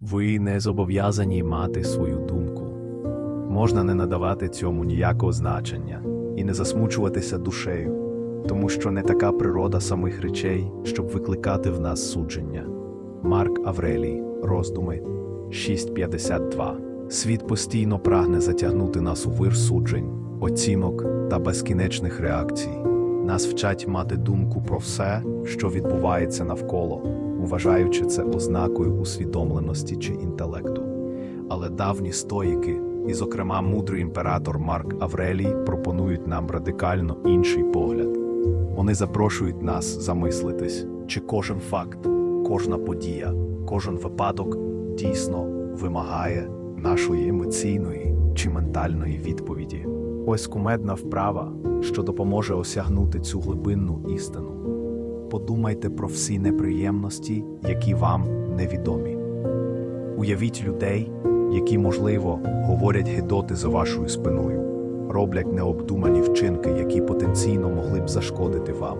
Ви не зобов'язані мати свою думку. Можна не надавати цьому ніякого значення і не засмучуватися душею, тому що не така природа самих речей, щоб викликати в нас судження. Марк Аврелій, роздуми 6.52 Світ постійно прагне затягнути нас у вир суджень, оцінок та безкінечних реакцій. Нас вчать мати думку про все, що відбувається навколо, вважаючи це ознакою усвідомленості чи інтелекту. Але давні стоїки, і, зокрема, мудрий імператор Марк Аврелій, пропонують нам радикально інший погляд. Вони запрошують нас замислитись, чи кожен факт, кожна подія, кожен випадок дійсно вимагає нашої емоційної чи ментальної відповіді. Ось кумедна вправа, що допоможе осягнути цю глибинну істину. Подумайте про всі неприємності, які вам невідомі. Уявіть людей, які, можливо, говорять гидоти за вашою спиною, роблять необдумані вчинки, які потенційно могли б зашкодити вам,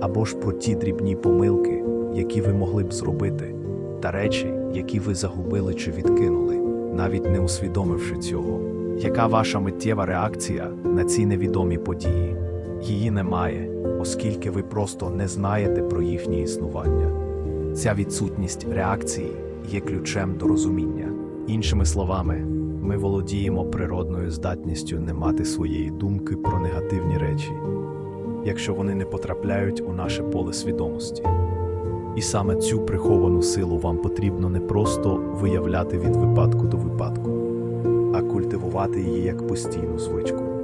або ж про ті дрібні помилки, які ви могли б зробити, та речі, які ви загубили чи відкинули, навіть не усвідомивши цього. Яка ваша миттєва реакція на ці невідомі події? Її немає, оскільки ви просто не знаєте про їхнє існування. Ця відсутність реакції є ключем до розуміння. Іншими словами, ми володіємо природною здатністю не мати своєї думки про негативні речі, якщо вони не потрапляють у наше поле свідомості. І саме цю приховану силу вам потрібно не просто виявляти від випадку до випадку, а культивувати її як постійну звичку.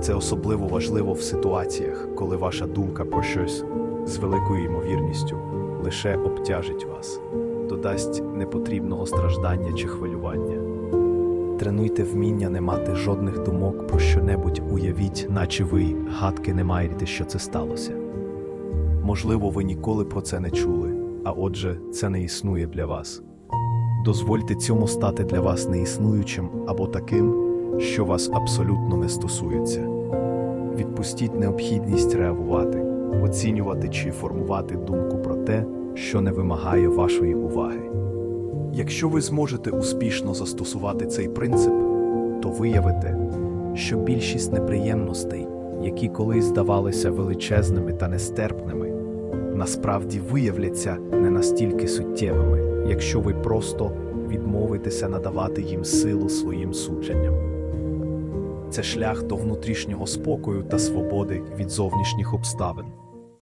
Це особливо важливо в ситуаціях, коли ваша думка про щось з великою ймовірністю лише обтяжить вас, додасть непотрібного страждання чи хвилювання. Тренуйте вміння не мати жодних думок про що-небудь уявіть, наче ви гадки не маєте, що це сталося. Можливо, ви ніколи про це не чули, а отже, це не існує для вас. Дозвольте цьому стати для вас неіснуючим або таким, що вас абсолютно не стосується. Відпустіть необхідність реагувати, оцінювати чи формувати думку про те, що не вимагає вашої уваги. Якщо ви зможете успішно застосувати цей принцип, то виявите, що більшість неприємностей, які колись здавалися величезними та нестерпними, насправді виявляться не настільки суттєвими, якщо ви просто відмовитеся надавати їм силу своїм судженням. Це шлях до внутрішнього спокою та свободи від зовнішніх обставин.